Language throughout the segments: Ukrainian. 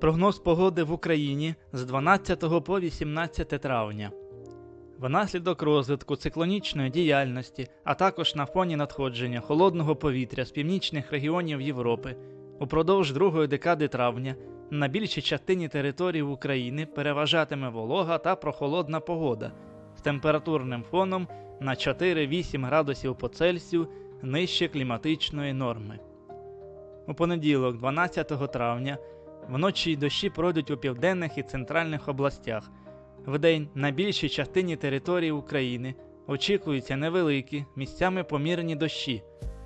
Прогноз погоди в Україні з 12 по 18 травня. Внаслідок розвитку циклонічної діяльності, а також на фоні надходження холодного повітря з північних регіонів Європи, упродовж другої декади травня на більшій частині території України переважатиме волога та прохолодна погода з температурним фоном на 4-8 градусів по Цельсію нижче кліматичної норми. У понеділок, 12 травня, вночі дощі пройдуть у південних і центральних областях. Вдень на більшій частині території України очікуються невеликі, місцями помірні дощі,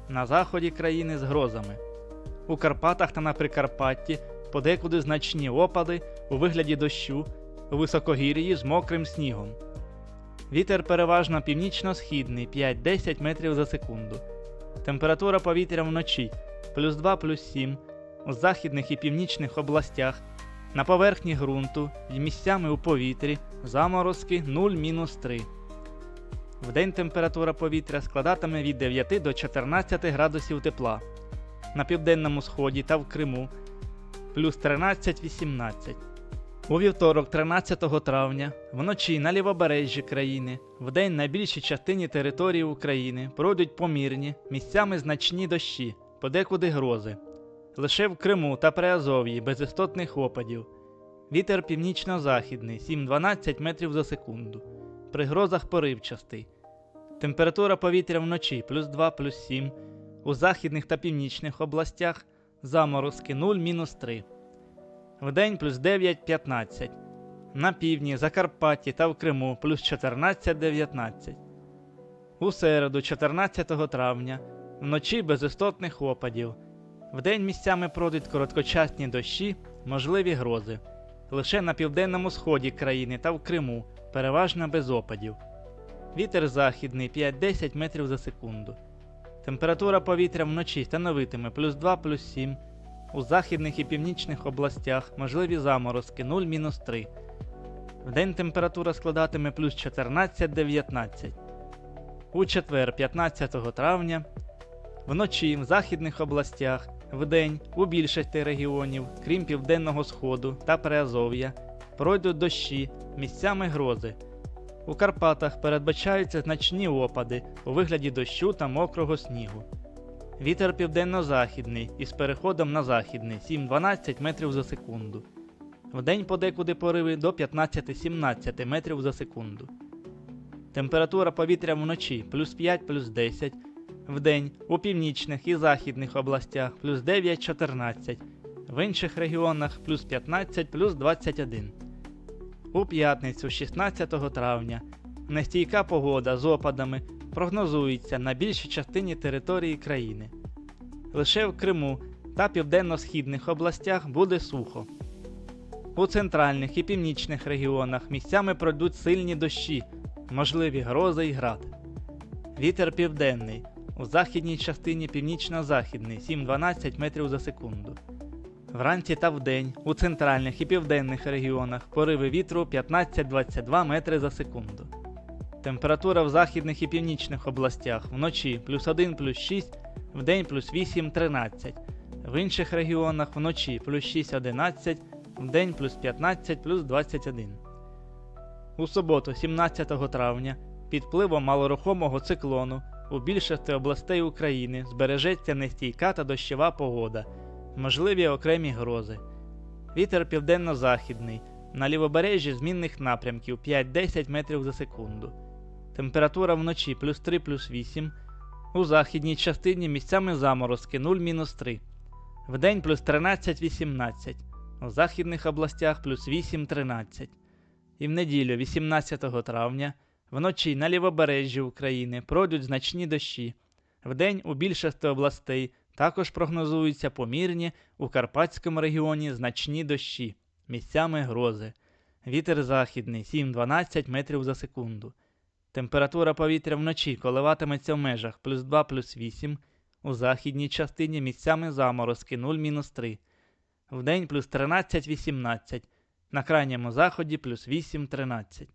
на заході країни з грозами. У Карпатах та на Прикарпатті подекуди значні опади у вигляді дощу, у високогір'ї з мокрим снігом. Вітер переважно північно-східний 5-10 метрів за секунду. Температура повітря вночі плюс 2 плюс 7 у західних і північних областях, на поверхні ґрунту і місцями у повітрі заморозки 0-3. Вдень температура повітря складатиме від 9 до 14 градусів тепла. На південному сході та в Криму плюс 13-18. У вівторок, 13 травня, вночі на лівобережжі країни, вдень на більшій частині території України пройдуть помірні, місцями значні дощі, подекуди грози. Лише в Криму та Приазов'ї без істотних опадів. Вітер північно-західний 7-12 метрів за секунду. При грозах поривчастий. Температура повітря вночі плюс 2 плюс 7. У західних та північних областях заморозки 0-3. Вдень плюс 9-15. На півдні, Закарпатті та в Криму плюс 14-19. У середу, 14 травня, вночі без істотних опадів. Вдень місцями пройдуть короткочасні дощі, можливі грози. Лише на південному сході країни та в Криму переважно без опадів. Вітер західний 5-10 метрів за секунду. Температура повітря вночі становитиме плюс 2 плюс 7. У західних і північних областях можливі заморозки 0-3. Вдень температура складатиме плюс 14-19. У четвер, 15 травня, вночі в західних областях, вдень у більшості регіонів, крім південного сходу та Приазов'я, пройдуть дощі, місцями грози. У Карпатах передбачаються значні опади у вигляді дощу та мокрого снігу. Вітер південно-західний із переходом на західний 7-12 метрів за секунду. Вдень подекуди пориви до 15-17 метрів за секунду. Температура повітря вночі плюс 5 плюс 10, вдень у північних і західних областях плюс 9-14, в інших регіонах плюс 15 плюс 21. У п'ятницю 16 травня нестійка погода з опадами прогнозується на більшій частині території країни. Лише в Криму та південно-східних областях буде сухо. У центральних і північних регіонах місцями пройдуть сильні дощі, можливі грози і град. Вітер південний, у західній частині північно-західний 7-12 метрів за секунду. Вранці та вдень у центральних і південних регіонах пориви вітру 15-22 метри за секунду. Температура в західних і північних областях вночі плюс 1 плюс 6, вдень плюс 8 13. В інших регіонах вночі плюс 6 11, вдень плюс 15 плюс 21. У суботу, 17 травня, під впливом малорухомого циклону у більшості областей України збережеться нестійка та дощова погода, можливі окремі грози. Вітер південно-західний, на лівобережжі змінних напрямків 5-10 метрів за секунду. Температура вночі плюс 3 плюс 8. У західній частині місцями заморозки 0-3. Вдень плюс 13-18. У західних областях плюс 8-13. І в неділю, 18 травня, вночі на лівобережжі України пройдуть значні дощі. Вдень у більшості областей також прогнозуються помірні у Карпатському регіоні значні дощі, місцями грози. Вітер західний 7-12 метрів за секунду. Температура повітря вночі коливатиметься в межах плюс 2 плюс 8, у західній частині місцями заморозки 0-3, вдень плюс 13-18, на крайньому заході плюс 8-13.